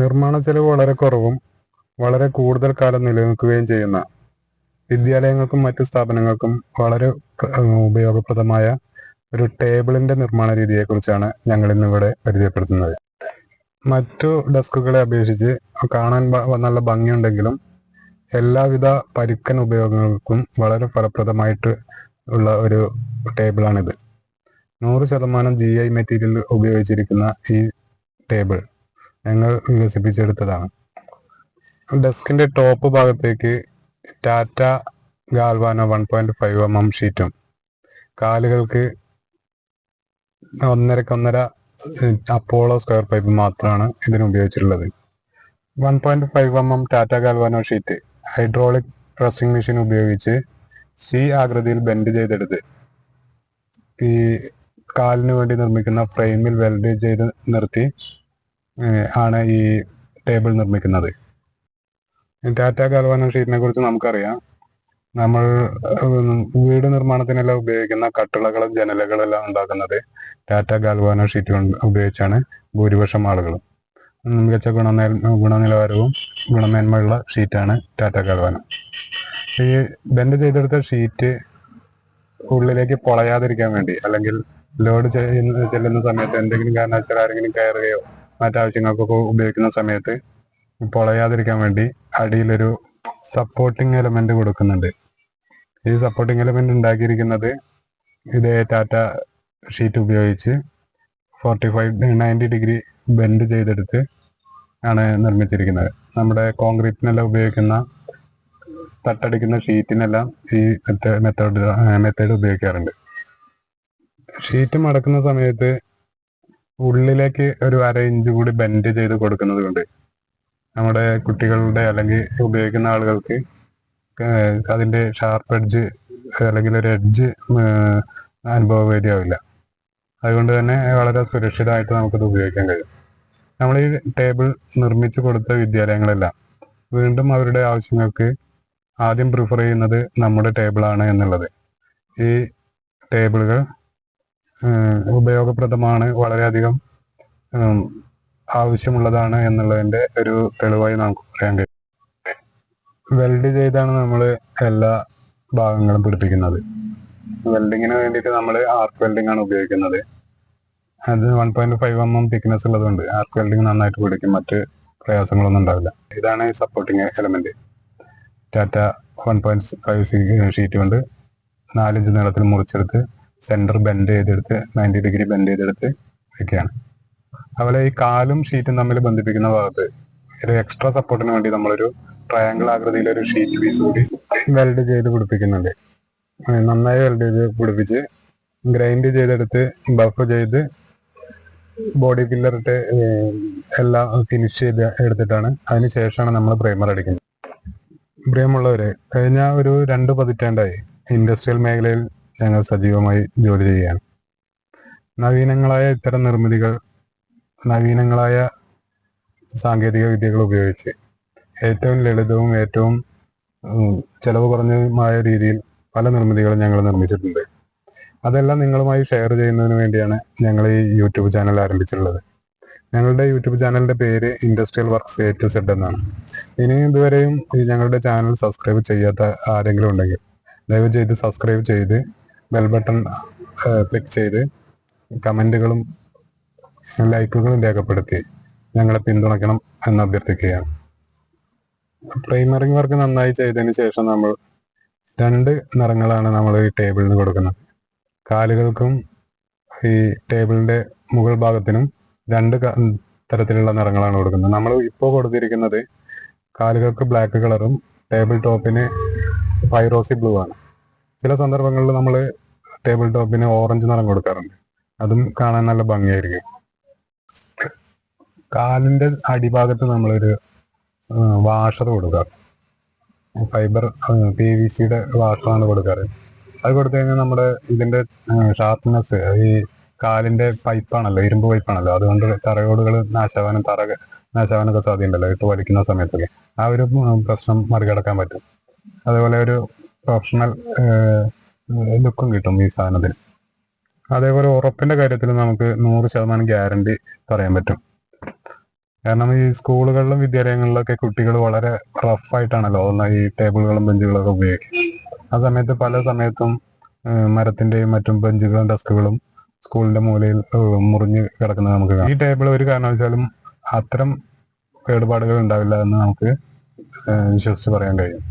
നിർമ്മാണ ചെലവ് വളരെ കുറവും വളരെ കൂടുതൽ കാലം നിലനിൽക്കുകയും ചെയ്യുന്ന വിദ്യാലയങ്ങൾക്കും മറ്റു സ്ഥാപനങ്ങൾക്കും വളരെ ഉപയോഗപ്രദമായ ഒരു ടേബിളിന്റെ നിർമ്മാണ രീതിയെക്കുറിച്ചാണ് ഞങ്ങൾ ഇന്നിവിടെ പരിചയപ്പെടുത്തുന്നത്. മറ്റു ഡെസ്കുകളെ അപേക്ഷിച്ച് കാണാൻ നല്ല ഭംഗിയുണ്ടെങ്കിലും എല്ലാവിധ പരുക്കൻ ഉപയോഗങ്ങൾക്കും വളരെ ഫലപ്രദമായിട്ട് ഉള്ള ഒരു ടേബിളാണിത്. നൂറ് ശതമാനം ജി ഐ മെറ്റീരിയൽ ഉപയോഗിച്ചിരിക്കുന്ന ഈ ടേബിൾ ഞങ്ങൾ വികസിപ്പിച്ചെടുത്തതാണ്. ഡെസ്കിന്റെ ടോപ്പ് ഭാഗത്തേക്ക് Tata Galvano one point five M M ഷീറ്റും കാലുകൾക്ക് ഒന്നരക്കൊന്നര അപ്പോളോ സ്ക്വയർ പൈപ്പ് മാത്രമാണ് ഇതിന് ഉപയോഗിച്ചിട്ടുള്ളത്. One point five M M Tata Galvano sheet hydraulic pressing machine ഉപയോഗിച്ച് സി ആകൃതിയിൽ ബെൻഡ് ചെയ്തെടുത്ത് ഈ കാലിന് വേണ്ടി നിർമ്മിക്കുന്ന ഫ്രെയിമിൽ വെൽഡ് ചെയ്ത് നിർത്തി ആണ് ഈ ടേബിൾ നിർമ്മിക്കുന്നത്. ടാറ്റ ഗാൽവാനോ ഷീറ്റിനെ കുറിച്ച് നമുക്കറിയാം. നമ്മൾ വീട് നിർമ്മാണത്തിനെല്ലാം ഉപയോഗിക്കുന്ന കട്ടിളകളും ജനലുകളെല്ലാം ഉണ്ടാക്കുന്നത് ടാറ്റ ഗാൽവാനോ ഷീറ്റ് ഉപയോഗിച്ചാണ് ഭൂരിപക്ഷം ആളുകളും. മികച്ച ഗുണനില ഗുണനിലവാരവും ഗുണമേന്മയുള്ള ഷീറ്റാണ് ടാറ്റ ഗാൽവാന ഈ ബെൻഡ് ചെയ്തെടുത്ത ഷീറ്റ് ഉള്ളിലേക്ക് പൊളയാതിരിക്കാൻ വേണ്ടി അല്ലെങ്കിൽ ലോഡ് ചെയ്യുന്ന ചെല്ലുന്ന സമയത്ത് എന്തെങ്കിലും കാരണവശാൽ ആരെങ്കിലും കയറുകയോ മറ്റാവശ്യങ്ങൾക്കൊക്കെ ഉപയോഗിക്കുന്ന സമയത്ത് പൊളയാതിരിക്കാൻ വേണ്ടി അടിയിലൊരു സപ്പോർട്ടിങ് എലമെന്റ് കൊടുക്കുന്നുണ്ട്. ഈ സപ്പോർട്ടിങ് എലമെന്റ് ഉണ്ടാക്കിയിരിക്കുന്നത് ഇതേ ടാറ്റ ഷീറ്റ് ഉപയോഗിച്ച് forty five ninety degree bend ചെയ്തെടുത്ത് ആണ് നിർമ്മിച്ചിരിക്കുന്നത്. നമ്മുടെ കോൺക്രീറ്റിനെല്ലാം ഉപയോഗിക്കുന്ന തട്ടടിക്കുന്ന ഷീറ്റിനെല്ലാം ഈ മെത്തേഡ് മെത്തേഡ് ഉപയോഗിക്കാറുണ്ട്. ഷീറ്റ് മടക്കുന്ന സമയത്ത് ഉള്ളിലേക്ക് ഒരു അര ഇഞ്ച് കൂടി ബെൻഡ് ചെയ്ത് കൊടുക്കുന്നത് കൊണ്ട് നമ്മുടെ കുട്ടികളുടെ അല്ലെങ്കിൽ ഉപയോഗിക്കുന്ന ആളുകൾക്ക് അതിന്റെ ഷാർപ്പ് എഡ്ജ് അല്ലെങ്കിൽ ഒരു എഡ്ജ് അനുഭവവേദിയാവില്ല. അതുകൊണ്ട് തന്നെ വളരെ സുരക്ഷിതമായിട്ട് നമുക്കത് ഉപയോഗിക്കാൻ കഴിയും. നമ്മൾ ഈ ടേബിൾ നിർമ്മിച്ചു കൊടുത്ത വിദ്യാലയങ്ങളെല്ലാം വീണ്ടും അവരുടെ ആവശ്യങ്ങൾക്ക് ആദ്യം പ്രിഫർ ചെയ്യുന്നത് നമ്മുടെ ടേബിളാണ് എന്നുള്ളത്. ഈ ടേബിളുകൾ ഉപയോഗപ്രദമാണ് വളരെയധികം ആവശ്യമുള്ളതാണ് എന്നുള്ളതിന്റെ ഒരു തെളിവായി നമുക്ക് പറയാൻ കഴിയും. വെൽഡ് ചെയ്താണ് നമ്മൾ എല്ലാ ഭാഗങ്ങളും പിടിപ്പിക്കുന്നത്. വെൽഡിങ്ങിന് വേണ്ടിയിട്ട് നമ്മൾ ആർക്ക് വെൽഡിംഗ് ആണ് ഉപയോഗിക്കുന്നത്. അത് one point five M M thickness ഉള്ളതുകൊണ്ട് ആർക്ക് വെൽഡിംഗ് നന്നായിട്ട് പിടിക്കും മറ്റ് പ്രയാസങ്ങളൊന്നും ഉണ്ടാവില്ല. ഇതാണ് ഈ supporting element. Tata one point five sheet കൊണ്ട് നാലിഞ്ച് നീളത്തിൽ മുറിച്ചെടുത്ത് സെന്റർ ബെൻഡ് ചെയ്തെടുത്ത് നയന്റി ഡിഗ്രി ബെൻഡ് ചെയ്തെടുത്ത് വെക്കുകയാണ്. അതുപോലെ ഈ കാലും ഷീറ്റും തമ്മിൽ ബന്ധിപ്പിക്കുന്ന ഭാഗത്ത് ഒരു എക്സ്ട്രാ സപ്പോർട്ടിന് വേണ്ടി നമ്മളൊരു ട്രയാങ്കിൾ ആകൃതിയിൽ ഒരു ഷീറ്റ് പീസ് കൂടി വെൽഡ് ചെയ്ത് പിടിപ്പിക്കുന്നുണ്ട്. നന്നായി വെൽഡ് ചെയ്ത് പിടിപ്പിച്ച് ഗ്രൈൻഡ് ചെയ്തെടുത്ത് ബഫ് ചെയ്ത് ബോഡി പില്ലർ ഇട്ട് എല്ലാം ഫിനിഷ് ചെയ്ത് എടുത്തിട്ടാണ് അതിന് ശേഷമാണ് നമ്മൾ പ്രൈമർ അടിക്കുന്നത്. പ്രിയമുള്ളവരെ കഴിഞ്ഞ ഒരു രണ്ട് പതിറ്റാണ്ടായി ഇൻഡസ്ട്രിയൽ മേഖലയിൽ ഞങ്ങൾ സജീവമായി ജോലി ചെയ്യുകയാണ്. നവീനങ്ങളായ ഇത്തരം നിർമ്മിതികൾ നവീനങ്ങളായ സാങ്കേതിക വിദ്യകൾ ഉപയോഗിച്ച് ഏറ്റവും ലളിതവും ഏറ്റവും ചെലവ് കുറഞ്ഞതുമായ രീതിയിൽ പല നിർമ്മിതികളും ഞങ്ങൾ നിർമ്മിച്ചിട്ടുണ്ട്. അതെല്ലാം നിങ്ങളുമായി ഷെയർ ചെയ്യുന്നതിന് വേണ്ടിയാണ് ഞങ്ങൾ ഈ യൂട്യൂബ് ചാനൽ ആരംഭിച്ചിട്ടുള്ളത്. ഞങ്ങളുടെ യൂട്യൂബ് ചാനലിന്റെ പേര് industrial works A to Z എന്നാണ്. ഇനി ഇതുവരെയും ഞങ്ങളുടെ ചാനൽ സബ്സ്ക്രൈബ് ചെയ്യാത്ത ആരെങ്കിലും ഉണ്ടെങ്കിൽ ദയവ് ചെയ്ത് സബ്സ്ക്രൈബ് ചെയ്ത് ബെൽ ബട്ടൺ ക്ലിക്ക് ചെയ്ത് കമന്റുകളും ലൈക്കുകളും രേഖപ്പെടുത്തി ഞങ്ങളെ പിന്തുണയ്ക്കണം എന്ന് അഭ്യർത്ഥിക്കുകയാണ്. പ്രൈമറിംഗ് വർക്ക് നന്നായി ചെയ്തതിന് ശേഷം നമ്മൾ രണ്ട് നിറങ്ങളാണ് നമ്മൾ ഈ ടേബിളിന് കൊടുക്കുന്നത്. കാലുകൾക്കും ഈ ടേബിളിന്റെ മുകൾ ഭാഗത്തിനും രണ്ട് തരത്തിലുള്ള നിറങ്ങളാണ് കൊടുക്കുന്നത്. നമ്മൾ ഇപ്പോൾ കൊടുത്തിരിക്കുന്നത് കാലുകൾക്ക് ബ്ലാക്ക് കളറും ടേബിൾ ടോപ്പിന് ഫൈറോസി ബ്ലൂ ആണ്. ചില സന്ദർഭങ്ങളിൽ നമ്മൾ ടേബിൾ ടോപ്പിന് ഓറഞ്ച് നിറം കൊടുക്കാറുണ്ട്. അതും കാണാൻ നല്ല ഭംഗിയായിരിക്കും. കാലിന്റെ അടിഭാഗത്ത് നമ്മളൊരു വാഷർ കൊടുക്കാം ഫൈബർ പി വി സിയുടെ വാഷറാണ് കൊടുക്കാറ്. അത് കൊടുത്തു കഴിഞ്ഞാൽ നമ്മുടെ ഇതിന്റെ ഷാർപ്നെസ് ഈ കാലിന്റെ പൈപ്പാണല്ലോ ഇരുമ്പ് പൈപ്പാണല്ലോ അതുകൊണ്ട് തറയോടുകൾ നാശാവാനും തറ നാശാവാനൊക്കെ സാധ്യതയുണ്ടല്ലോ ഇട്ട് വലിക്കുന്ന സമയത്തൊക്കെ. ആ ഒരു പ്രശ്നം മറികടക്കാൻ പറ്റും. അതുപോലെ ഒരു പ്രൊഫഷണൽ ലുക്കും കിട്ടും ഈ സാധനത്തിന്. അതേപോലെ ഉറപ്പിന്റെ കാര്യത്തിൽ നമുക്ക് നൂറ് ശതമാനം ഗ്യാരണ്ടി പറയാൻ പറ്റും. കാരണം ഈ സ്കൂളുകളിലും വിദ്യാലയങ്ങളിലൊക്കെ കുട്ടികൾ വളരെ റഫായിട്ടാണല്ലോ ഈ ടേബിളുകളും ബെഞ്ചുകളും ഒക്കെ ഉപയോഗിക്കും ആ സമയത്ത് പല സമയത്തും മരത്തിന്റെയും മറ്റും ബെഞ്ചുകളും ഡെസ്കുകളും സ്കൂളിന്റെ മൂലയിൽ മുറിഞ്ഞ് കിടക്കുന്നത് നമുക്ക് കാണാം. ഈ ടേബിൾ ഒരു കാരണവശാലും അത്തരം കേടുപാടുകൾ ഉണ്ടാവില്ല എന്ന് നമുക്ക് വിശ്വസിച്ച് പറയാൻ കഴിയും.